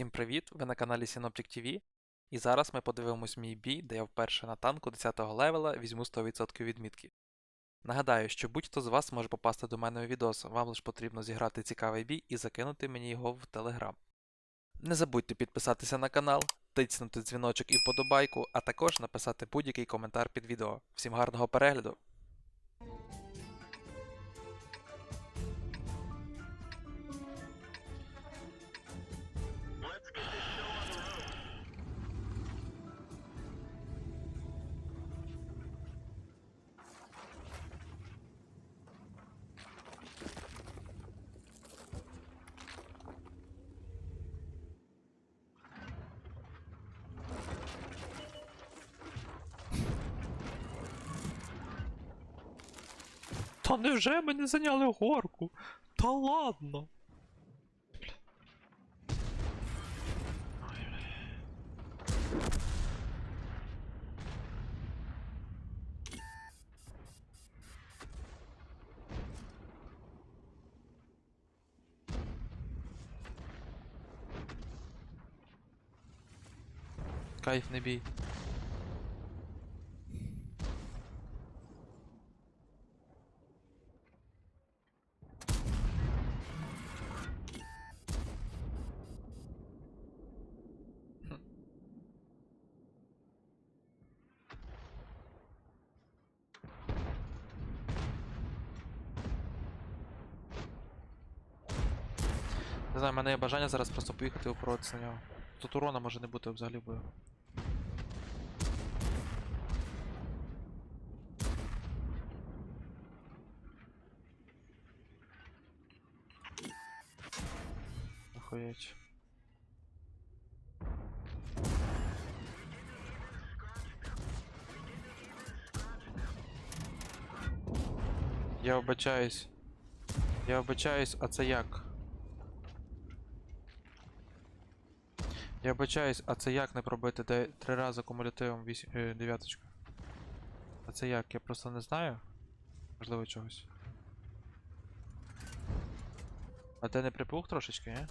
Усім привіт! Ви на каналі Synoptic TV. І зараз ми подивимось мій бій, де я вперше на танку 10 го левела візьму 100% відмітки. Нагадаю, що будь-хто з вас може попасти до мене у відос, вам лише потрібно зіграти цікавий бій і закинути мені його в Телеграм. Не забудьте підписатися на канал, тиснути дзвіночок і вподобайку, а також написати будь-який коментар під відео. Всім гарного перегляду! Та невже ми не зайняли горку? Та ладно. Кайф не бій. Не знаю, в мене є бажання зараз просто поїхати упоротися на нього. Тут урона може не бути взагалі бою. Охуєть. Я вибачаюсь. Я вибачаюсь, а це як? Я вибачаюсь, а це як не пробити три рази кумулятивом вісім е, дев'яточку? А це як? Я просто не знаю. Можливо чогось. А ти не припух трошечки, ні?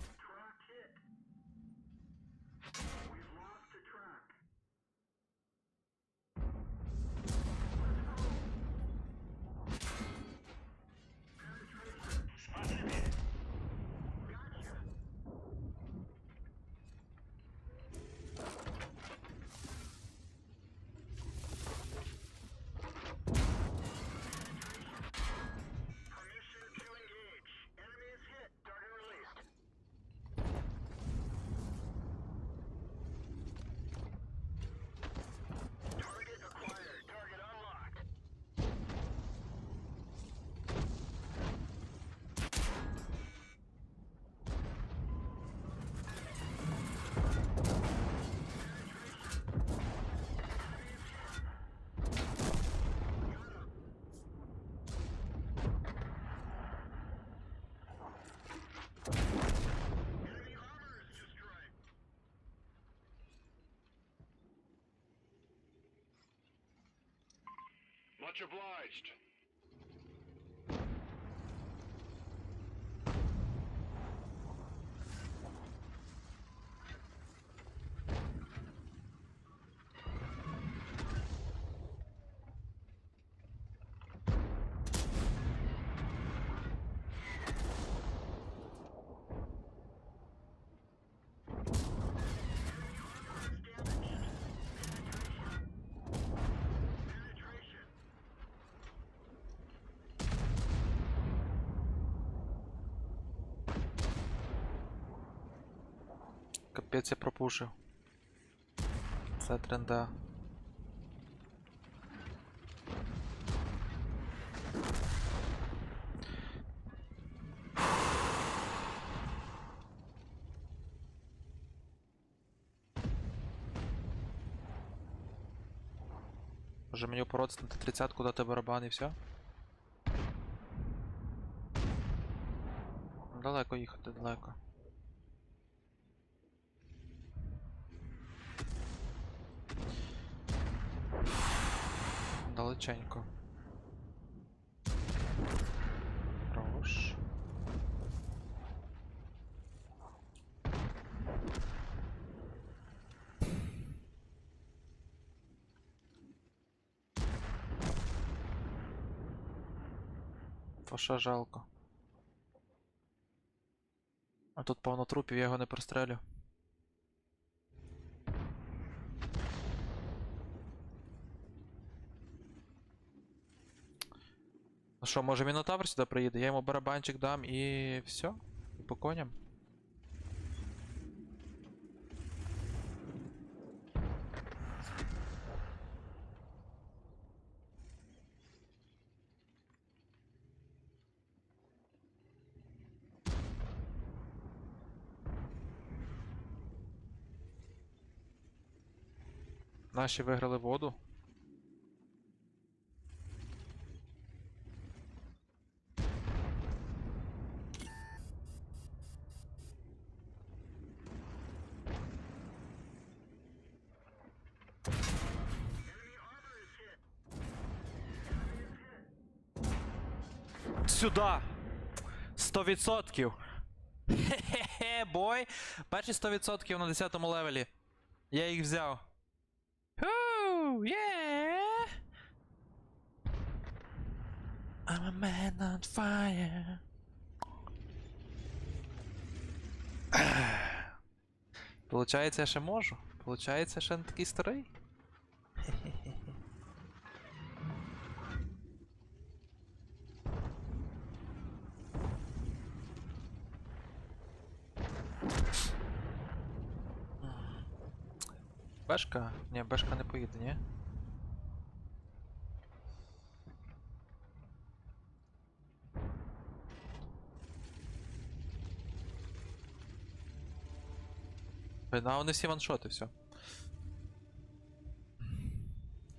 Much obliged. Капець я пропушив. Це тренда. Може мені упоротися на 30 дати барабан і все? Далеко їхати, далеко. далеченько. Хорош. Фаша жалко. А тут повно трупів, я його не прострелю. Ну що, може Мінотавр сюди приїде? Я йому барабанчик дам і все. І по коням. Наші виграли воду. Сюда! 100%! Хе-хе-хе, бой! Перші 100% на 10 левелі. Я їх взяв. Hoo, yeah. I'm a man on fire. Получається, я ще можу. Получається, я ще не такий старий. Бешка? Ні, бешка не поїде, ні? Блін, вони всі ваншоти, все.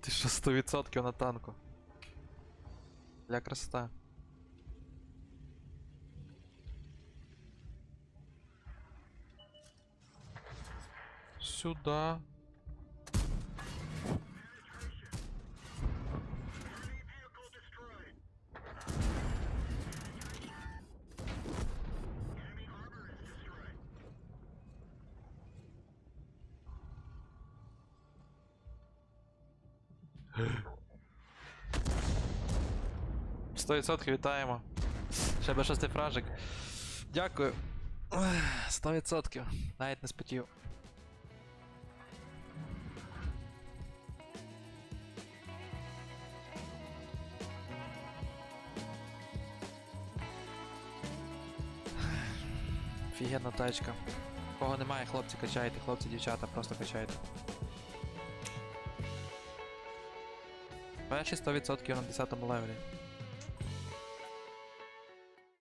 Ти що 100% на танку. Для красота. Сюда. Сто відсотків вітаємо. Ще би шостий фражик. Дякую. Сто відсотків. Навіть не спотів. Офігенна тачка. Кого немає, хлопці качайте, хлопці, дівчата, просто качайте. Перші 100% на 10 левелі.